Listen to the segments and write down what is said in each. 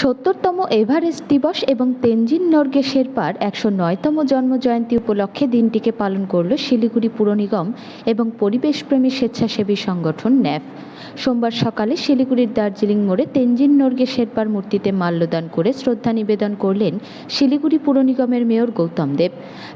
সত্তরতম Everest দিবস এবং তেনজিন নর্গে শেরপার একশো নয়তম জন্মজয়ন্তী উপলক্ষে দিনটিকে পালন করল শিলিগুড়ি পুর নিগম এবং পরিবেশপ্রেমী স্বেচ্ছাসেবী সংগঠন ন্যাফ। সোমবার সকালে শিলিগুড়ির দার্জিলিং মোড়ে তেনজিন নর্গে শেরপার মূর্তিতে মাল্যদান করে শ্রদ্ধা নিবেদন করলেন শিলিগুড়ি পুর নিগমের মেয়র গৌতম দেব।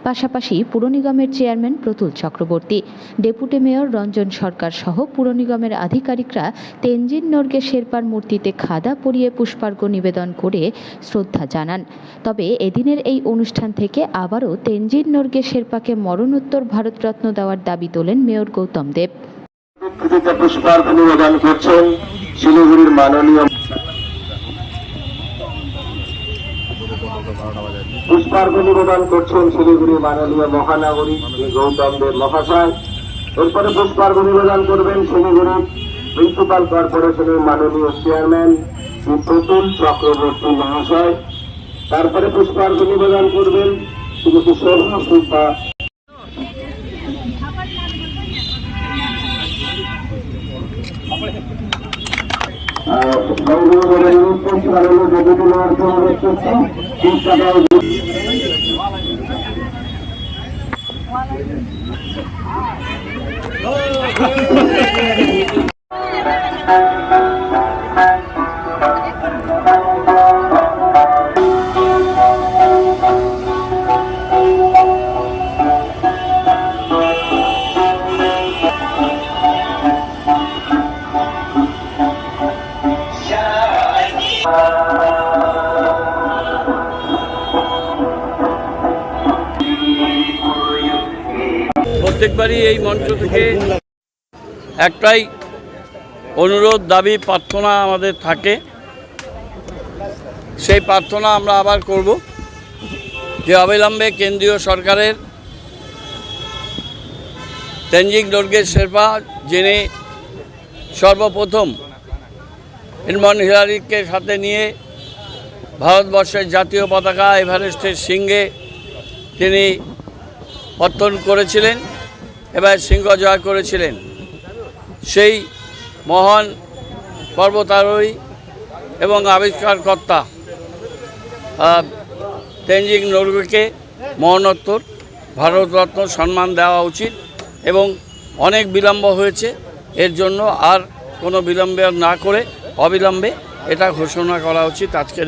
পাশাপাশি পুর নিগমের chairman Pratul Chakraborty, deputy mayor Ranjan Sarkar সহ পুর নিগমের আধিকারিকরা তেনজিন নর্গে শেরপার মূর্তিতে খাদা পরিয়ে পুষ্পার্ঘ্য নিবেদন করে শ্রদ্ধা জানান। তবে এদিনের এই অনুষ্ঠান থেকে আবারও তেনজিন নর্গে শেরপাকে মরণোত্তর ভারতরত্ন দেওয়ার দাবি তোলেন মেয়র গৌতম দেব। পুষ্পার্ঘ নিবেদন করছেন শিলিগুড়ির মাননীয় নিবেদন মহানগরী গৌতম দেব মহাশয়। এরপরে পুষ্পার্ঘ নিবেদন করবেন শিলিগুড়ির প্রিন্সিপাল কর্পোরেশনের মাননীয় চেয়ারম্যান প্রতুল চক্রবর্তী মহাশয়। তারপরে পুষ্পার্ঘ নিবেদন করবেন। শ্রীমতী শোভা সুব্বা গৌরবের পরিচালনা প্রত্যেকবারই এই মঞ্চ থেকে একটাই অনুরোধ, দাবি, প্রার্থনা আমাদের থাকে। সেই প্রার্থনা আমরা আবার করব। যে অবিলম্বে কেন্দ্রীয় সরকারের তেনজিং ডোর্গে শেরপা যিনি সর্বপ্রথম হিলমন হিলারিকে সাথে নিয়ে ভারতবর্ষের জাতীয় পতাকা এভারেস্টের সিংহে তিনি পত্তন করেছিলেন, এবার সিংহ জয় করেছিলেন। সেই মহান পর্বতারোহী এবং আবিষ্কারকর্তা তেনজিং নরগেকে মরণোত্তর ভারতরত্ন সম্মান দেওয়া উচিত এবং অনেক বিলম্ব হয়েছে, এর জন্য আর কোনো বিলম্বে না করে অবিলম্বে এটা ঘোষণা করা উচিত। আজকের